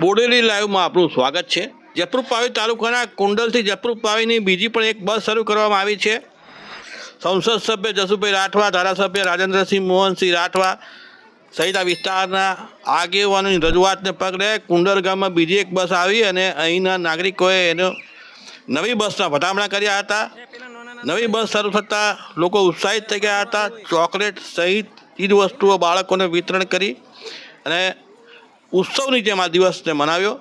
બોડેલી લાઈવમાં આપનું સ્વાગત છે. જયપુર પાવી તાલુકાના કુંડલથી જયપુર પાવીની બીજી પણ એક બસ શરૂ કરવામાં આવી છે. સંસદ સભ્ય જસુભાઈ રાઠવા, ધારાસભ્ય રાજેન્દ્રસિંહ મોહનસિંહ રાઠવા સહિત આ વિસ્તારના આગેવાનોની રજૂઆતને પગલે કુંડલ ગામમાં બીજી એક બસ આવી અને અહીંના નાગરિકોએ એનો નવી બસના વધામણા કર્યા હતા. નવી બસ શરૂ થતાં લોકો ઉત્સાહિત થઈ ગયા હતા. ચોકલેટ સહિત ચીજ વસ્તુઓ બાળકોને વિતરણ કરી અને ઉત્સવની જેમ આ દિવસને મનાવ્યો.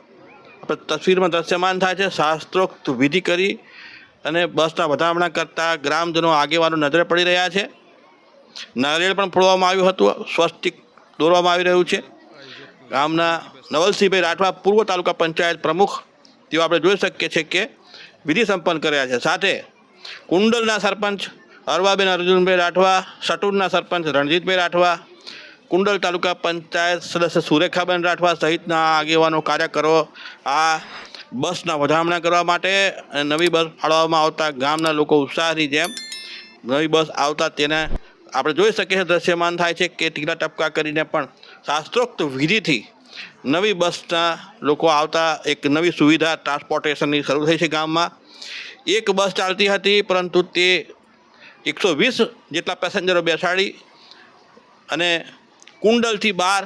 આપણે તસવીરમાં દ્રશ્યમાન થાય છે, શાસ્ત્રોક્ત વિધિ કરી અને બસના વધામણા કરતા ગ્રામજનો આગેવાનો નજરે પડી રહ્યા છે. નારિયેળ પણ ફોડવામાં આવ્યું હતું, સ્વસ્તિક દોરવામાં આવી રહ્યું છે. ગામના નવલસિંહભાઈ રાઠવા પૂર્વ તાલુકા પંચાયત પ્રમુખ તેઓ આપણે જોઈ શકીએ છીએ કે વિધિ સંપન્ન કર્યા છે. સાથે કુંડલના સરપંચ અરવાબેન અર્જુનભાઈ રાઠવા, સટુરના સરપંચ રણજીતભાઈ રાઠવા કુંડલ તાલુકા પંચાયત સદસ્ય સુરેખાબેન રાઠવા સહિતના આગેવાનો કાર્યકરો આ બસના વધામણા કરવા માટે નવી બસ ફાળવવામાં આવતા ગામના લોકો ઉત્સાહની જેમ નવી બસ આવતા તેને આપણે જોઈ શકીએ છીએ, દ્રશ્યમાન થાય છે કે ટીલા ટપકા કરીને પણ શાસ્ત્રોક્ત વિધિથી નવી બસના લોકો આવતા એક નવી સુવિધા ટ્રાન્સપોર્ટેશનની શરૂ થઈ છે ગામમાં. એક બસ ચાલતી હતી, પરંતુ તે એકસો વીસ જેટલા પેસેન્જરો બેસાડી અને કુંડલથી બહાર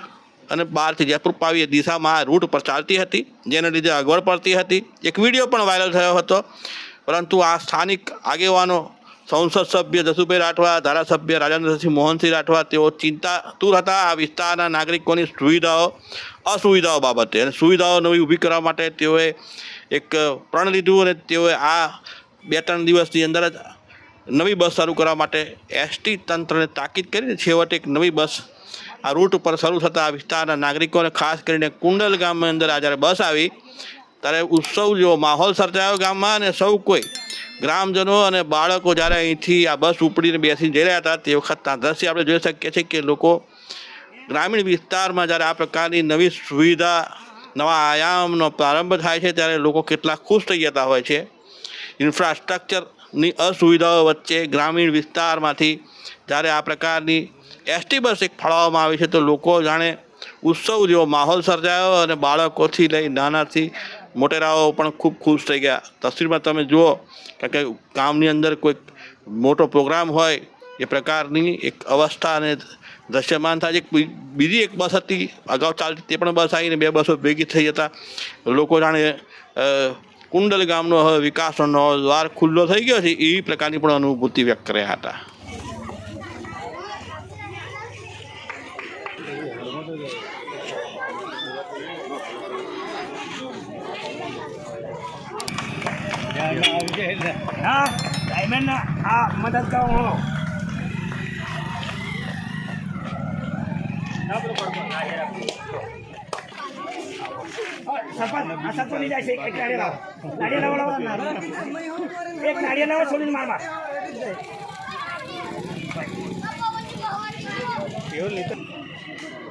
અને બહારથી જયપુરપાવી દિશામાં આ રૂટ પર ચાલતી હતી, જેને લીધે અગવડ પડતી હતી. એક વીડિયો પણ વાયરલ થયો હતો, પરંતુ આ સ્થાનિક આગેવાનો, સંસદ સભ્ય જસુભાઈ રાઠવા, ધારાસભ્ય રાજેન્દ્રસિંહ મોહનસિંહ રાઠવા, તેઓ ચિંતાતુર હતા આ વિસ્તારના નાગરિકોની સુવિધાઓ, અસુવિધાઓ બાબતે. અને સુવિધાઓ નવી ઊભી કરવા માટે તેઓએ એક પ્રણ લીધું અને તેઓએ આ બે ત્રણ દિવસની અંદર જ નવી બસ શરૂ કરવા માટે એસટી તંત્રને તાકીદ કરીને છેવટે એક નવી બસ આ રૂટ ઉપર શરૂ થતા આ વિસ્તારના નાગરિકોને ખાસ કરીને કુંડલ ગામની અંદર આ જ્યારે બસ આવી, ત્યારે ઉત્સવ જેવો માહોલ સર્જાયો ગામમાં અને સૌ કોઈ ગ્રામજનો અને બાળકો જ્યારે અહીંથી આ બસ ઉપડીને બેસીને જઈ રહ્યા હતા, તે વખતના દ્રશ્ય આપણે જોઈ શકીએ છીએ કે લોકો ગ્રામીણ વિસ્તારમાં જ્યારે આ પ્રકારની નવી સુવિધા, નવા આયામનો પ્રારંભ થાય છે, ત્યારે લોકો કેટલા ખુશ થઈ જતા હોય છે. ઇન્ફ્રાસ્ટ્રક્ચરની અસુવિધાઓ વચ્ચે ગ્રામીણ વિસ્તારમાંથી જ્યારે આ પ્રકારની એસટી બસ એક ફાળવવામાં આવી છે, તો લોકો જાણે ઉત્સવ જેવો માહોલ સર્જાયો અને બાળકોથી લઈ નાનાથી મોટેરાઓ પણ ખૂબ ખુશ થઈ ગયા. તસવીરમાં તમે જુઓ કે ગામની અંદર કોઈક મોટો પ્રોગ્રામ હોય, એ પ્રકારની એક અવસ્થા અને દ્રશ્યમાન થાય છે. બીજી એક બસ હતી, અગાઉ ચાલતી તે પણ બસ આવીને બે બસો ભેગી થઈ જતા. લોકો જાણે કુંડલ ગામનો હવે વિકાસનો દ્વાર ખુલ્લો થઈ ગયો છે, એવી પ્રકારની પણ અનુભૂતિ વ્યક્ત કર્યા હતા. આ મદદ કરો. सपात असा तो कोणी जायचं एक नाडी लावा नाडी लावा लावा एक नाडी लावा सोडून मार मार घेऊन